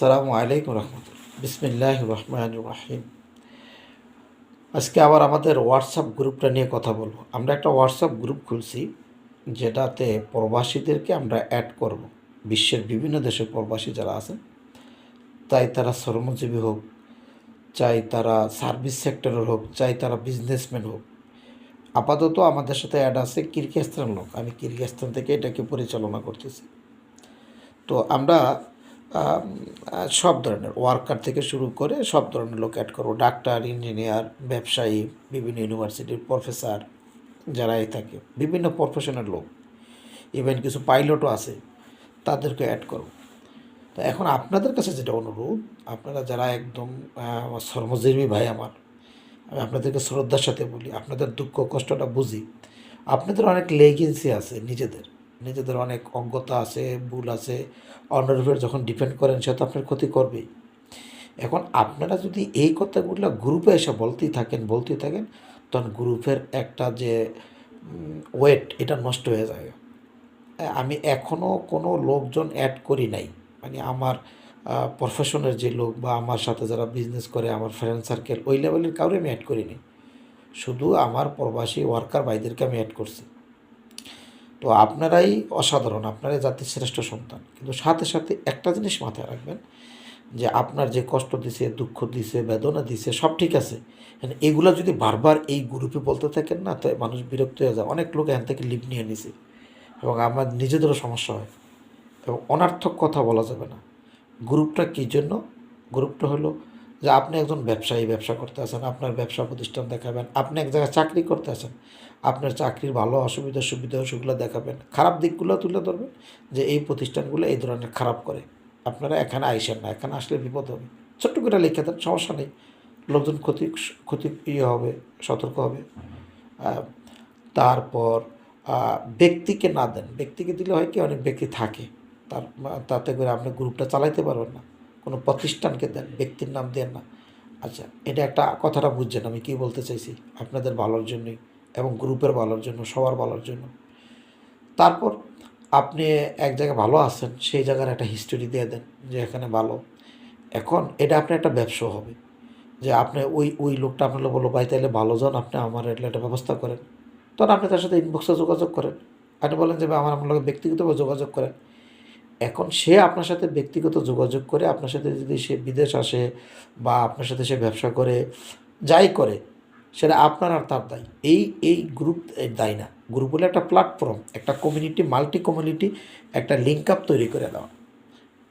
সালামু আলাইকুম রহমতুল্লাহ। বিসমিল্লাহ রহমান রাহিম। আজকে আবার আমাদের হোয়াটসঅ্যাপ গ্রুপটা নিয়ে কথা বলব। আমরা একটা হোয়াটসঅ্যাপ গ্রুপ খুলছি, যেটাতে প্রবাসীদেরকে আমরা অ্যাড করব। বিশ্বের বিভিন্ন দেশের প্রবাসী যারা আছেন, চাই তারা শ্রমজীবী হোক, চাই তারা সার্ভিস সেক্টরের হোক, চাই তারা বিজনেসম্যান হোক। আপাতত আমাদের সাথে অ্যাড আছে কিরগিস্তান লোক। আমি কিরগিস্তান থেকে এটাকে পরিচালনা করতেছি। তো আমরা সব ধরনের ওয়ার্কার থেকে শুরু করে সব ধরনের লোক অ্যাড করব। ডাক্তার ইঞ্জিনিয়ার ব্যবসায়ী, বিভিন্ন ইউনিভার্সিটির প্রফেসর যারাই থাকে, বিভিন্ন প্রফেশনের লোক। ইভেন কিছু পাইলটও আছে, তাদেরকে অ্যাড করব। তো এখন আপনাদের কাছে যেটা অনুরোধ, আপনারা যারা একদম আমার শ্রমজীবী ভাই আমার, আমি আপনাদেরকে শ্রদ্ধার সাথে বলি, আপনাদের দুঃখ কষ্টটা বুঝি। আপনাদের অনেক লেগেন্সি আছে নিজেদের। নিজেদের অনেক অজ্ঞতা আছে ভুল আছে অন্যের উপর যখন ডিপেন্ড করেন সে তো আপনার ক্ষতি করবেই। এখন আপনারা যদি এই কথাগুলো গ্রুপে এসে বলতেই থাকেন বলতেই থাকেন তখন গ্রুপের একটা যে ওয়েট এটা নষ্ট হয়ে হ্যাঁ, আমি এখনও কোনো লোকজন অ্যাড করি নাই। মানে আমার প্রফেশনের যে লোক বা আমার সাথে যারা বিজনেস করে আমার ফ্রেন্ড সার্কেল ওই লেভেলের কাউরে আমি অ্যাড করিনি। শুধু আমার প্রবাসী ওয়ার্কার ভাইদেরকে আমি অ্যাড করছি। তো আপনারাই অসাধারণ, আপনারাই জাতির শ্রেষ্ঠ সন্তান। কিন্তু সাথে সাথে একটা জিনিস মাথায় রাখবেন, যে আপনার যে কষ্ট দিছে, দুঃখ দিছে, বেদনা দিছে, সব ঠিক আছে। এগুলো যদি বারবার এই গ্রুপে বলতে থাকেন না, তো মানুষ বিরক্ত হয়ে যায়। অনেক লোক এখান থেকে লিভ নিয়ে নিছে এবং আমার নিজেদেরও সমস্যা হয়। এবং অনার্থক কথা বলা যাবে না। গ্রুপটা কী জন্য? গ্রুপটা হলো যে আপনি একজন ব্যবসায়ী, ব্যবসা করতে আছেন, আপনার ব্যবসা প্রতিষ্ঠান দেখাবেন, আপনি এক জায়গায় চাকরি করতে আছেন, আপনার চাকরির ভালো অসুবিধা, সুবিধা, সেগুলো দেখাবেন, খারাপ দিকগুলো তুলে ধরবেন যে এই প্রতিষ্ঠানগুলো এই ধরনের খারাপ করে। আপনারা এখানে আইসেন না, এখানে আসলে বিপদ হবে। ছোট্ট করে লিখে দেন, সমস্যা নেই। লোকজন ক্ষতি ক্ষতি ইয়ে হবে, সতর্ক হবে। তারপর ব্যক্তিকে না দেন। ব্যক্তিকে দিলে হয় কি, অনেক ব্যক্তি থাকে। তার, তাতে করে আপনি গ্রুপটা চালাইতে পারবেন না। কোনো প্রতিষ্ঠানকে দেন, ব্যক্তির নাম দেন না। আচ্ছা এটা একটা কথাটা বুঝছেন, আমি কি বলতে চাইছি? আপনাদের ভালোর জন্যই এবং গ্রুপের ভালোর জন্য, সবার ভালোর জন্য। তারপর আপনি এক জায়গায় ভালো আছেন, সেই জায়গার একটা হিস্টোরি দিয়ে দেন যে এখানে ভালো। এখন এটা আপনার একটা ব্যবসা হবে। যে আপনি ওই ওই লোকটা আপনার বলল, ভাই তাহলে ভালো যান, আপনি আমার একটা ব্যবস্থা করেন। তখন আপনি তার সাথে ইনবক্সে যোগাযোগ করেন। আপনি বলেন যে আমার লোক ব্যক্তিগতভাবে যোগাযোগ করেন। এখন সে আপনার সাথে ব্যক্তিগত যোগাযোগ করে, আপনার সাথে যদি সে বিদেশ আসে বা আপনার সাথে সে ব্যবসা করে, যাই করে, সেটা আপনার আর তার দায়। এই এই গ্রুপ দায় না। গ্রুপ হলো একটা প্ল্যাটফর্ম একটা কমিউনিটি মাল্টি কমিউনিটি একটা লিঙ্ক আপ তৈরি করে দেওয়া।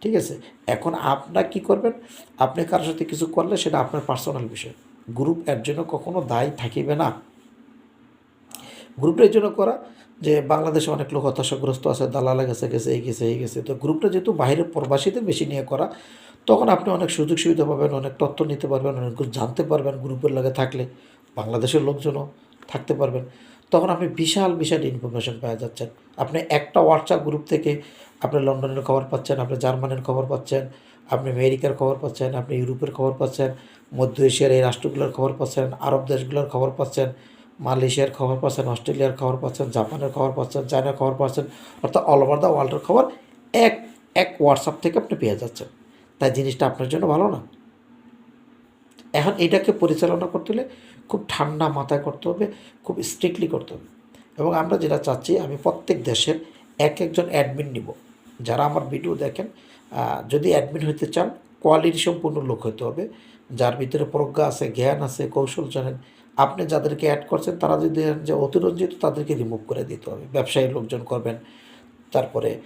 ঠিক আছে? এখন আপনার কি করবেন? আপনি কারোর সাথে কিছু করলে সেটা আপনার পার্সোনাল বিষয়। গ্রুপ এর জন্য কখনো দায় থাকিবে না। গ্রুপের জন্য করা যে বাংলাদেশে অনেক লোক হতাশাগ্রস্ত আছে দালালে গেছে গেছে, এই গেছে এই গেছে। তো গ্রুপটা যেহেতু বাইরের প্রবাসীদের বেশি নিয়ে করা, তখন আপনি অনেক সুযোগ সুবিধা পাবেন, অনেক তথ্য নিতে পারবেন, অনেক জানতে পারবেন গ্রুপের লাগে থাকলে। বাংলাদেশের লোকজনও থাকতে পারবেন। তখন আপনি বিশাল বিশাল ইনফরমেশন পাওয়া যাচ্ছেন। আপনি একটা হোয়াটসঅ্যাপ গ্রুপ থেকে আপনি লন্ডনের খবর পাচ্ছেন, আপনি জার্মানির খবর পাচ্ছেন, আপনি আমেরিকার খবর পাচ্ছেন, আপনি ইউরোপের খবর পাচ্ছেন, মধ্য এশিয়ার এই রাষ্ট্রগুলোর খবর পাচ্ছেন, আরব দেশগুলোর খবর পাচ্ছেন। মালয়েশিয়ার খবর পাচ্ছেন, অস্ট্রেলিয়ার খবর পাচ্ছেন, জাপানের খবর পাচ্ছেন, চায়নার খবর পাচ্ছেন, অর্থাৎ অল ওভার দ্য ওয়ার্ল্ডের খবর এক এক হোয়াটসঅ্যাপ থেকে আপনি পেয়ে যাচ্ছেন। তাই জিনিসটা আপনার জন্য ভালো না। এখন এটাকে পরিচালনা করতে হলে খুব ঠান্ডা মাথায় করতে হবে, খুব স্ট্রিক্টলি করতে হবে। এবং আমরা যেটা চাচ্ছি, আমি প্রত্যেক দেশের এক একজন অ্যাডমিন নিব। যারা আমার ভিডিও দেখেন যদি অ্যাডমিন হতে চান কোয়ালিটি সম্পূর্ণ লোক হতে হবে। যার ভিতরে প্রজ্ঞা আছে, জ্ঞান আছে, কৌশল জানেন আপনি যাদেরকে অ্যাড করছেন, তারা যদি যে অতিরঞ্জিত, তাদেরকে রিমুভ করে দিতে হবে। ব্যবসায়ী লোকজন করবেন, তারপরে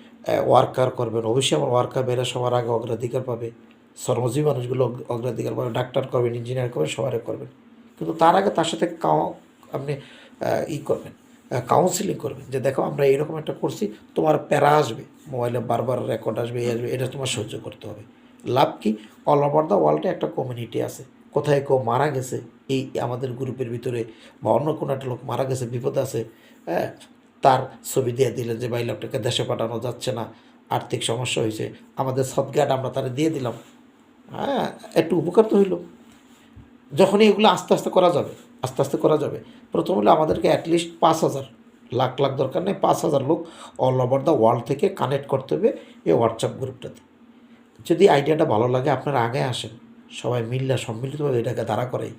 ওয়ার্কার করবেন। অবশ্যই আমার ওয়ার্কার বেরা সবার আগে অগ্রাধিকার পাবে। শ্রমজীবী মানুষগুলো অগ্রাধিকার পাবে, ডাক্তার করবেন ইঞ্জিনিয়ার করবেন, সবারই করবেন। কিন্তু তার আগে তার সাথে কাউ- আপনি ই করবেন কাউন্সিলিং করবেন যে, দেখো, আমরা এরকম একটা করছি, তোমার প্যারা আসবে। মোবাইলে বারবার রেকর্ড আসবে আসবে, এটা তোমার সহ্য করতে হবে। লাভ কি? অল ওভার দ্য ওয়ার্ল্ডে একটা কমিউনিটি আছে। কোথায় কেউ মারা গেছে এই আমাদের গ্রুপের ভিতরে বা অন্য কোনো একটা লোক মারা গেছে, বিপদ আছে হ্যাঁ তার ছবি দিয়ে দিলেন যে, ভাই, লোকটাকে দেশে পাঠানো যাচ্ছে না, আর্থিক সমস্যা হয়েছে, আমাদের সদগাট আমরা তারা দিয়ে দিলাম। হ্যাঁ একটু উপকার তো হইল। যখনই এগুলো আস্তে আস্তে করা যাবে, আস্তে আস্তে করা যাবে, প্রথম হলে আমাদেরকে অ্যাটলিস্ট পাঁচ হাজার, লাখ লাখ দরকার নেই, পাঁচ হাজার লোক অল ওভার দ্য ওয়ার্ল্ড থেকে কানেক্ট করতে হবে এই হোয়াটসঅ্যাপ গ্রুপটাতে। যদি আইডিয়াটা ভালো লাগে, আপনারা আগে আসেন, সবাই মিললে সম্মিলিতভাবে এটাকে দাঁড়া করাই।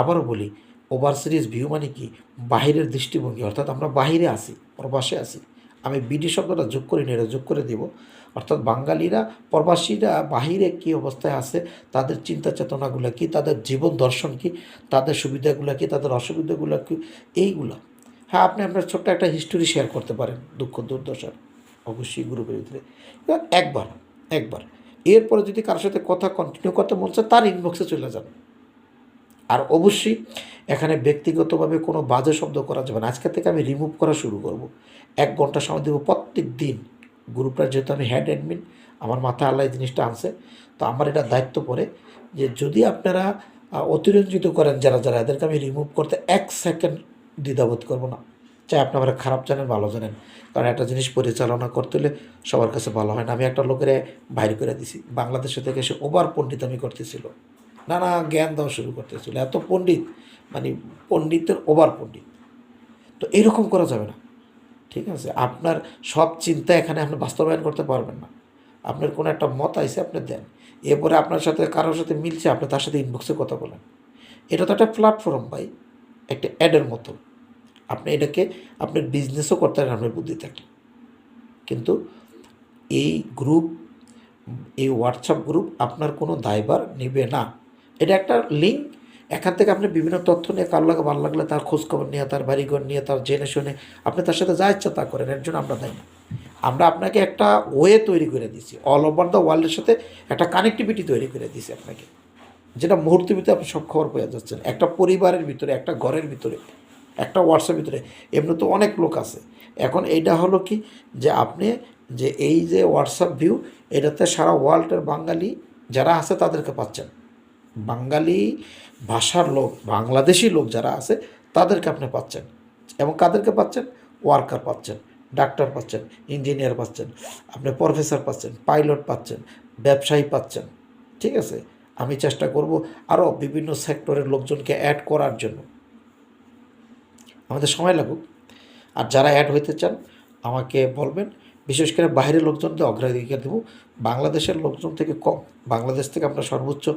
আবারও বলি, ওভার সিরিজ ভিউ মানে কি? বাহিরের দৃষ্টিভঙ্গি। অর্থাৎ আমরা বাহিরে আসি প্রবাসে আসি আমি বিডি শব্দটা যোগ করি না এটা যোগ করে দিব। অর্থাৎ বাঙালিরা, প্রবাসীরা বাহিরে কী অবস্থায় আছে, তাদের চিন্তা চেতনাগুলো কী, তাদের জীবন দর্শন কী, তাদের সুবিধাগুলো কী, তাদের অসুবিধাগুলো কী, এইগুলো। হ্যাঁ আপনি আপনার ছোট্ট একটা হিস্টোরি শেয়ার করতে পারেন, দুঃখ, দুর্দশার। অবশ্যই গ্রুপের ভিতরে। একবার একবার। এরপরে যদি কারোর সাথে কথা কন্টিনিউ করতে মন চায়, তার ইনবক্সে চলে যান। আর অবশ্যই এখানে ব্যক্তিগতভাবে কোনো বাজে শব্দ করা যাবে না। আজকে থেকে আমি রিমুভ করা শুরু করব। এক ঘণ্টা সময় দেবো প্রত্যেক দিন গ্রুপটার যেহেতু আমি হেড অ্যাডমিন আমার মাথায় আল্লাহ জিনিসটা আনছে। তো আমার এটা দায়িত্ব পড়ে যে যদি আপনারা অতিরঞ্জিত করেন যারা যারা, এদেরকে আমি রিমুভ করতে এক সেকেন্ড দ্বিধাবোধ করব না। চাই আপনি আমার খারাপ জানেন, ভালো জানেন। কারণ একটা জিনিস পরিচালনা করতে হলে সবার কাছে ভালো হয় না। আমি একটা লোকের বাইর করে দিছি। বাংলাদেশে থেকে সে ওভার পণ্ডিত আমি করতেছিল। নানা জ্ঞান দেওয়া শুরু করতেছিল এত পণ্ডিত মানে পণ্ডিতের ওভার পণ্ডিত। তো এরকম করা যাবে না। ঠিক আছে? আপনার সব চিন্তা এখানে আপনি বাস্তবায়ন করতে পারবেন না। আপনার কোনো একটা মত আইসে আপনি দেন। এরপরে আপনার সাথে, কারোর সাথে মিলছে, আপনি তার সাথে ইনবক্সে কথা বলেন। এটা তো একটা প্ল্যাটফর্ম ভাই। একটা অ্যাডের মতো। আপনি এটাকে আপনার বিজনেসও করতে পারেন আপনার বুদ্ধি থাকলে কিন্তু এই গ্রুপ এই হোয়াটসঅ্যাপ গ্রুপ আপনার কোনো দায়বার নেবে না। এটা একটা লিঙ্ক এখান থেকে আপনি বিভিন্ন তথ্য নিয়ে কার লাগে ভালো লাগলে তার খোঁজখবর নিয়ে, তার বাড়িঘর নিয়ে, তার জেনে শুনে আপনি তার সাথে যা ইচ্ছা তা করেন, এর জন্য আমরা দেয়। না আমরা আপনাকে একটা ওয়ে তৈরি করে দিয়েছি। অল ওভার দ্য ওয়ার্ল্ডের সাথে একটা কানেক্টিভিটি তৈরি করে দিয়েছি আপনাকে। যেটা মুহূর্তের ভিতরে আপনি সব খবর পেয়ে যাচ্ছেন। একটা পরিবারের ভিতরে, একটা ঘরের ভিতরে, একটা হোয়াটসঅ্যাপ ভিতরে। এমনি তো অনেক লোক আছে। এখন এইটা হলো কি? যে আপনি যে এই যে হোয়াটসঅ্যাপ ভিউ এটাতে সারা ওয়ার্ল্ডের বাঙালি যারা আছে তাদেরকে পাচ্ছেন। বাঙালি ভাষার লোক, বাংলাদেশি লোক যারা আছে, তাদেরকে আপনি পাচ্ছেন। এবং কাদেরকে পাচ্ছেন? ওয়ার্কার পাচ্ছেন, ডাক্তার পাচ্ছেন, ইঞ্জিনিয়ার পাচ্ছেন, আপনি প্রফেসর পাচ্ছেন, পাইলট পাচ্ছেন, ব্যবসায়ী পাচ্ছেন। ঠিক আছে? আমি চেষ্টা করব আরও বিভিন্ন সেক্টরের লোকজনকে অ্যাড করার জন্য। আমাদের সময় লাগুক। আর যারা অ্যাড হইতে চান, আমাকে বলবেন। বিশেষ করে বাইরের লোকজনকে অগ্রাধিকার দেবো। বাংলাদেশের লোকজন থেকে কম। বাংলাদেশ থেকে আপনার সর্বোচ্চ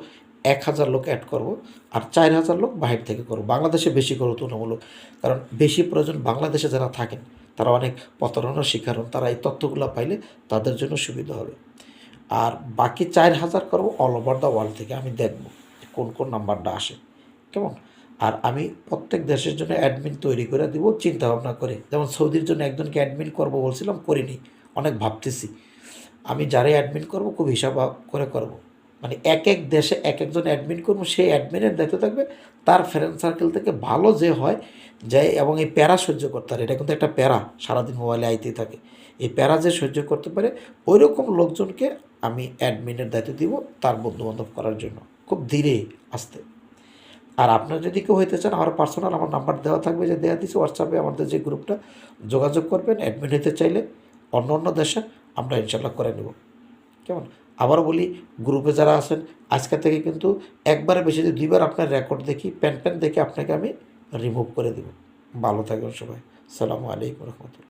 এক হাজার লোক অ্যাড করব আর চার হাজার লোক বাইরে থেকে করব। বাংলাদেশে বেশি করব তুলনামূলক। কারণ বেশি প্রয়োজন বাংলাদেশে যারা থাকেন, তারা অনেক প্রতারণার শিকার হন, তারা এই তথ্যগুলো পাইলে তাদের জন্য সুবিধা হবে। আর বাকি চার হাজার করব অল ওভার দ্য ওয়ার্ল্ড থেকে, আমি দেখব কোন কোন নাম্বারটা আসে। কেমন? আর আমি প্রত্যেক দেশের জন্য অ্যাডমিন তৈরি করে দিব চিন্তা ভাবনা করে। যেমন সৌদির জন্য একজনকে অ্যাডমিন করব বলছিলাম, করিনি, অনেক ভাবতেছি। আমি যারাই অ্যাডমিন করব, খুব হিসাব করে করব। মানে এক এক দেশে এক একজন অ্যাডমিন করব সেই অ্যাডমিনের দায়িত্ব থাকবে। তার ফ্রেন্ড সার্কেল থেকে ভালো যে হয়, যে এবং এই প্যারা সহ্য করতে পারে। এটা কিন্তু একটা প্যারা, সারাদিন মোবাইলে আইতেই থাকে। এই প্যারা যে সহ্য করতে পারে ওই রকম লোকজনকে আমি অ্যাডমিনের দায়িত্ব দিব তার বন্ধুবান্ধব করার জন্য। খুব ধীরে আসতে। আর আপনার যদি কেউ হইতে চান, আমার পার্সোনাল আমার নাম্বার দেওয়া থাকবে যে দেওয়া দিচ্ছে হোয়াটসঅ্যাপে আমাদের যে গ্রুপটা যোগাযোগ করবেন অ্যাডমিন হতে চাইলে। অন্য অন্য দেশে আমরা ইনশাল্লাহ করে নেব। কেমন? আবার বলি গ্রুপে যারা আছেন, আজকে থেকে কিন্তু একবারে বেশি যদি দুইবার আপনার রেকর্ড দেখি প্যান প্যান দেখে আপনাকে আমি রিমুভ করে দেব। ভালো থাকবেন সবাই। সালামু আলাইকুম রহমতুল্লাহ।